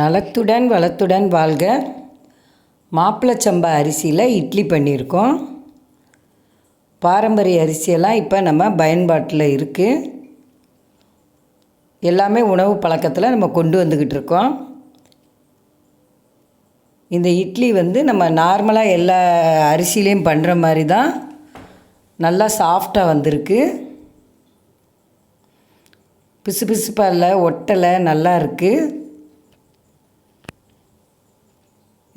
நலத்துடன் வளத்துடன் வாழ்க. மாப்பிளச்சம்பா அரிசியில் இட்லி பண்ணியிருக்கோம். பாரம்பரிய அரிசியெல்லாம் இப்போ நம்ம பயன்பாட்டில் இருக்குது எல்லாமே உணவு பழக்கத்தில் நம்ம கொண்டு வந்துக்கிட்டு இருக்கோம். இந்த இட்லி வந்து நம்ம நார்மலாக எல்லா அரிசியிலையும் பண்ணுற மாதிரி தான் நல்லா சாஃப்டாக வந்திருக்கு. பிசு பிசுப்பாக இல்லை ஒட்டலை நல்லா இருக்குது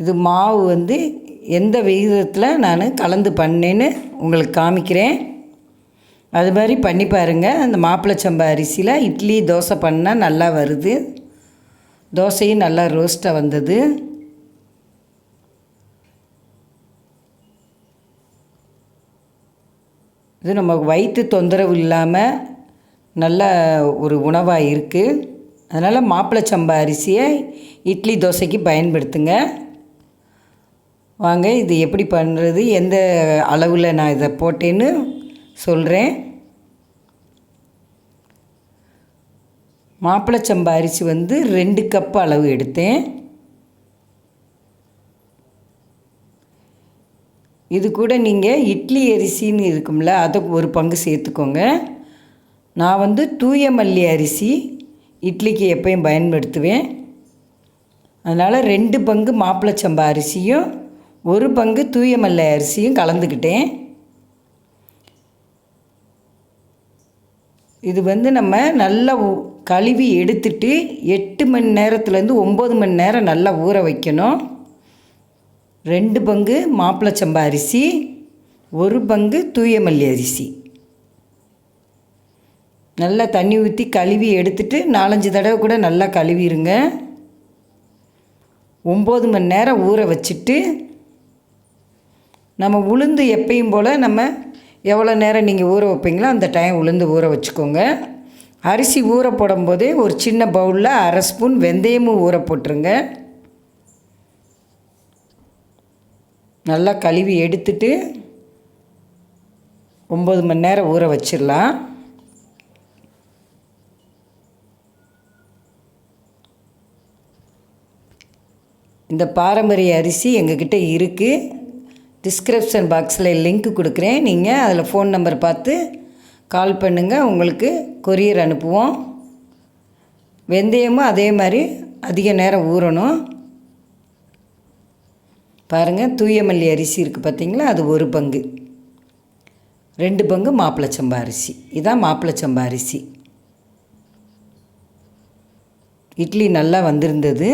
இது மாவு வந்து எந்த விகிதத்தில் நான் கலந்து பண்ணேன்னு உங்களுக்கு காமிக்கிறேன். அது மாதிரி பண்ணி பாருங்கள் அந்த மாப்பிளச்சம்பா அரிசியில் இட்லி தோசை பண்ணால் நல்லா வருது. தோசையும் நல்லா ரோஸ்ட்டாக வந்தது. இது நம்ம வயிற்று தொந்தரவு இல்லாமல் நல்ல ஒரு உணவாக இருக்குது அதனால் மாப்பிளச்சம்பா அரிசியை இட்லி தோசைக்கு பயன்படுத்துங்க. வாங்க இது எப்படி பண்ணுறது எந்த அளவில் நான் இதை போட்டேன்னு சொல்கிறேன் மாப்பிளச்சம்பா அரிசி வந்து ரெண்டு கப் அளவு எடுத்தேன். இது கூட நீங்கள் இட்லி அரிசின்னு இருக்கும்ல அதை ஒரு பங்கு சேர்த்துக்கோங்க. நான் வந்து தூய மல்லி அரிசி இட்லிக்கு எப்பயும் பயன்படுத்துவேன். அதனால் ரெண்டு பங்கு மாப்பிளச்சம்பா அரிசியும் ஒரு பங்கு தூய மல்லி அரிசியும் கலந்துக்கிட்டேன். இது வந்து நம்ம நல்லா கழுவி எடுத்துட்டு எட்டு மணி நேரத்துலேருந்து ஒம்பது மணி நேரம் நல்லா ஊற வைக்கணும். ரெண்டு பங்கு மாப்பிளச்சம்பா அரிசி ஒரு பங்கு தூயமல்லி அரிசி. நல்லா தண்ணி ஊற்றி கழுவி எடுத்துட்டு நாலஞ்சு தடவை கூட நல்லா கழுவிடுங்க ஒம்பது மணி நேரம் ஊற வச்சுட்டு நம்ம உளுந்து எப்பயும் போல் நம்ம எவ்வளோ நேரம் நீங்கள் ஊற வைப்பீங்களோ அந்த டைம் உளுந்து ஊற வச்சுக்கோங்க. அரிசி ஊற போடும்போதே ஒரு சின்ன பவுலில் அரை ஸ்பூன் வெந்தயமும் ஊற போட்டுருங்க. நல்லா கழுவி எடுத்துட்டு ஒம்பது மணி நேரம் ஊற வச்சிடலாம். இந்த பாரம்பரிய அரிசி எங்ககிட்ட இருக்குது டிஸ்கிரிப்ஷன் பாக்ஸில் லிங்க் கொடுக்குறேன். நீங்கள் அதில் ஃபோன் நம்பர் பார்த்து கால் பண்ணுங்கள் உங்களுக்கு கொரியர் அனுப்புவோம். வெந்தயமும் அதே மாதிரி அதிக நேரம் ஊறணும். பாருங்கள் தூயமல்லி அரிசி இருக்குது பார்த்தீங்களா அது ஒரு பங்கு. ரெண்டு பங்கு மாப்பிளச்சம்பா அரிசி. இதான் மாப்பிளச்சம்பா அரிசி. இட்லி நல்லா வந்திருந்தது.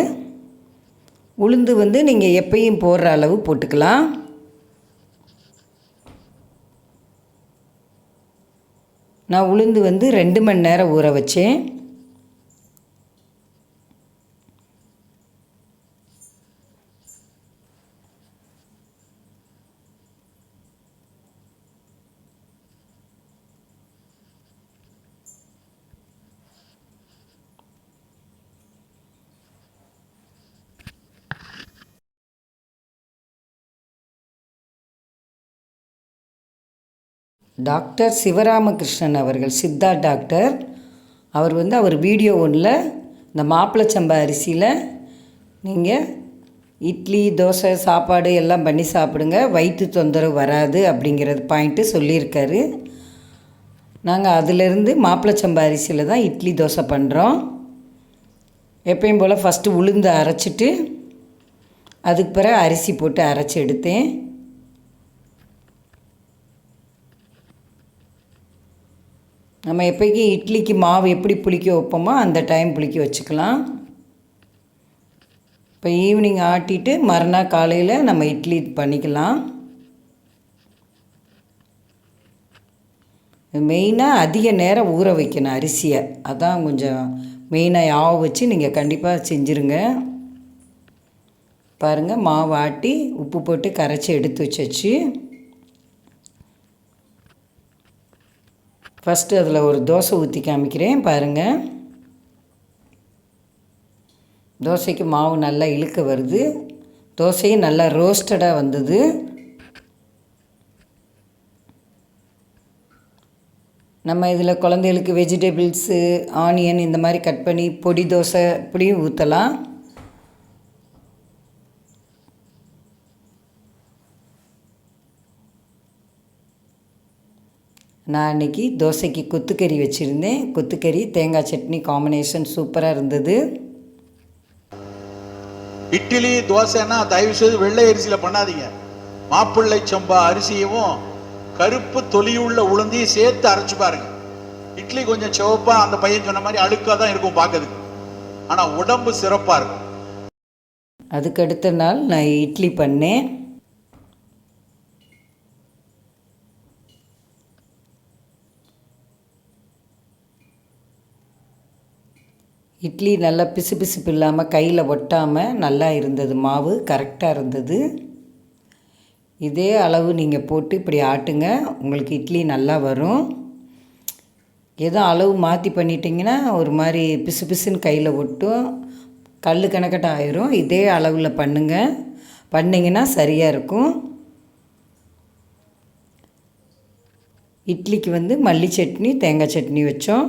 உளுந்து வந்து நீங்கள் எப்பயும் போடுற அளவு போட்டுக்கலாம். நான் உளுந்து வந்து ரெண்டு மணி நேரம் ஊற வச்சேன். டாக்டர் சிவராமகிருஷ்ணன் அவர்கள் சித்தா டாக்டர். அவர் வந்து அவர் வீடியோ ஒன்றில் இந்த மாப்பிளச்சம்பா அரிசியில் நீங்கள் இட்லி தோசை சாப்பாடு எல்லாம் பண்ணி சாப்பிடுங்க. வயிற்று தொந்தரவு வராது அப்படிங்கிறது பாயிண்ட்டு சொல்லியிருக்காரு. நாங்கள் அதிலிருந்து மாப்பிளச்சம்பா அரிசியில் தான் இட்லி தோசை பண்ணுறோம் எப்பயும் போல் ஃபஸ்ட்டு உளுந்து அரைச்சிட்டு அதுக்கு பிறகு அரிசி போட்டு அரைச்சி எடுத்தேன். நம்ம எப்போக்கி இட்லிக்கு மாவு எப்படி புளிக்க வைப்போமோ அந்த டைம் புளிக்க வச்சுக்கலாம். இப்போ ஈவினிங் ஆட்டிட்டு மறுநாள் காலையில் நம்ம இட்லி பண்ணிக்கலாம். மெயினாக அதிக நேரம் ஊற வைக்கணும் அரிசியை. அதான் கொஞ்சம் மெயினாக யாவை வச்சு நீங்கள் கண்டிப்பாக செஞ்சுருங்க. பாருங்கள் மாவு ஆட்டி உப்பு போட்டு கரைச்சி எடுத்து வச்சு ஃபஸ்ட்டு அதில் ஒரு தோசை ஊற்றி காமிக்கிறேன் பாருங்கள் தோசைக்கு மாவு நல்லா இழுக்க வருது. தோசையும் நல்லா ரோஸ்டடாக வந்தது. நம்ம இதில் குழந்தைகளுக்கு வெஜிடபிள்ஸு ஆனியன் இந்த மாதிரி கட் பண்ணி பொடி தோசை இப்படியும் ஊற்றலாம் நான் அன்றைக்கி தோசைக்கு கொத்துக்கறி வச்சுருந்தேன். கொத்துக்கறி தேங்காய் சட்னி காம்பினேஷன் சூப்பராக இருந்தது. இட்லி தோசைன்னா தயவு செய்து வெள்ளை அரிசியில பண்ணாதீங்க. மாப்பிள்ளை சம்பா அரிசியும் கருப்பு தொலியுள்ள உளுந்தையும் சேர்த்து அரைச்சு பாருங்க. இட்லி கொஞ்சம் சிவப்பா அந்த பையன் சொன்ன மாதிரி அழுக்கா தான் இருக்கும் பார்க்கறதுக்கு. ஆனா உடம்பு சிறப்பா இருக்கும். அதுக்கு அடுத்த நாள் நான் இட்லி பண்ணேன். இட்லி நல்லா பிசுபிசுப்பு இல்லாமல் கையில் ஒட்டாமல் நல்லா இருந்தது. மாவு கரெக்டாக இருந்தது. இதே அளவு நீங்கள் போட்டு இப்படி ஆட்டுங்க. உங்களுக்கு இட்லி நல்லா வரும். எதுவும் அளவு மாற்றி பண்ணிட்டீங்கன்னா ஒரு மாதிரி பிசு பிசுன்னு கையில் ஒட்டும். கல் கணக்கட்ட ஆயிரும் இதே அளவில் பண்ணுங்க. பண்ணிங்கன்னா சரியாக இருக்கும். இட்லிக்கு வந்து மல்லி சட்னி தேங்காய் சட்னி வச்சோம்.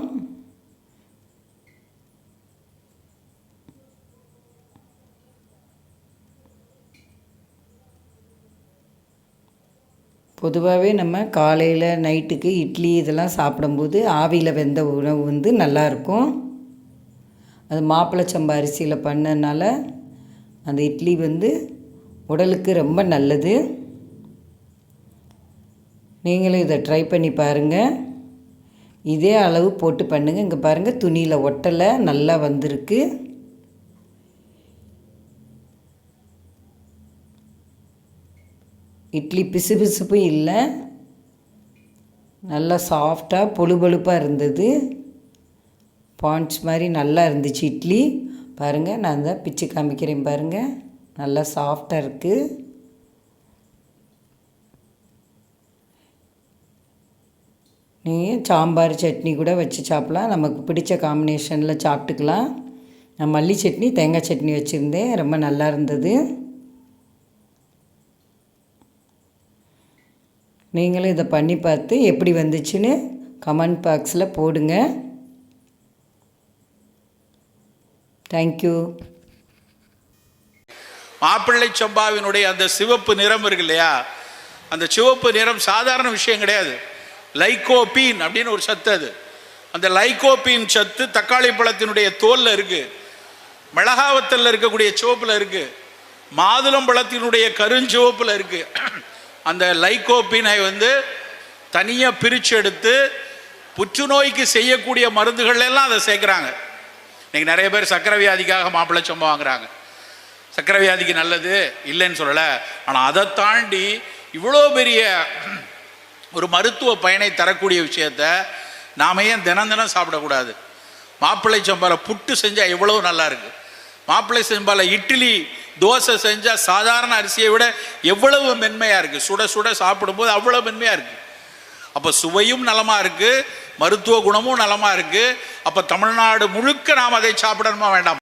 பொதுவாகவே நம்ம காலையில் நைட்டுக்கு இட்லி இதெல்லாம் சாப்பிடும்போது ஆவியில் வெந்த உணவு வந்து நல்லாயிருக்கும். அது மாப்பிள்ளை சம்பா அரிசியில் பண்ணனால அந்த இட்லி வந்து உடலுக்கு ரொம்ப நல்லது. நீங்களும் இதை ட்ரை பண்ணி பாருங்கள் இதே அளவு போட்டு பண்ணுங்கள் இங்கே பாருங்கள் துணியில் ஒட்டலை நல்லா வந்திருக்கு. இட்லி பிசுபிசுப்பும் இல்லை. நல்லா சாஃப்டாக பொழுபொழுப்பாக இருந்தது. பாண்ட்ஸ் மாதிரி நல்லா இருந்துச்சு இட்லி. பாருங்கள் நான் தான் பிச்சு காமிக்கிறேன் பாருங்கள் நல்லா சாஃப்டாக இருக்குது நீங்கள் சாம்பார் சட்னி கூட வச்சு சாப்பிட்லாம். நமக்கு பிடிச்ச காம்பினேஷனில் சாப்பிட்டுக்கலாம். நான் மல்லி சட்னி தேங்காய் சட்னி வச்சுருந்தேன். ரொம்ப நல்லா இருந்தது. நீங்களும் இதை பண்ணி பார்த்து எப்படி வந்துச்சுன்னு கமெண்ட் பாக்ஸில் போடுங்க. தேங்க்யூ மாப்பிள்ளை சம்பாவினுடைய அந்த சிவப்பு நிறம் இருக்கு இல்லையா? அந்த சிவப்பு நிறம் சாதாரண விஷயம் கிடையாது. லைகோபீன் அப்படின்னு ஒரு சத்து அது. அந்த லைகோபீன் சத்து தக்காளி பழத்தினுடைய தோலில் இருக்கு. மிளகாவத்தல்ல இருக்கக்கூடிய சிவப்பில் இருக்கு. மாதுளம்பழத்தினுடைய கருஞ்சிவப்பில் இருக்குது அந்த லைகோபினை வந்து தனியாக பிரித்து எடுத்து புற்றுநோய்க்கு செய்யக்கூடிய மருந்துகள் எல்லாம் அதை சேர்க்குறாங்க. இன்றைக்கி நிறைய பேர் சக்கரை வியாதிக்காக மாப்பிள்ளை சொம்ப வாங்குறாங்க. சக்கரை வியாதிக்கு நல்லது இல்லைன்னு சொல்லலை. ஆனால் அதை தாண்டி இவ்வளோ பெரிய ஒரு மருத்துவ பயனை தரக்கூடிய விஷயத்த நாம ஏன் தினம் தினம் சாப்பிடக்கூடாது? மாப்பிள்ளை சம்பால புட்டு செஞ்சால் எவ்வளோ நல்லா இருக்கு? மாப்பிள்ளை சம்பால இட்லி தோசை செஞ்சால் சாதாரண அரிசியை விட எவ்வளவு மென்மையாக இருக்குது சுட சுட சாப்பிடும்போது அவ்வளோ மென்மையாக இருக்குது அப்போ சுவையும் நலமாக இருக்குது மருத்துவ குணமும் நலமாக இருக்குது அப்போ தமிழ்நாடு முழுக்க நாம் அதை சாப்பிடணுமா வேண்டாம்?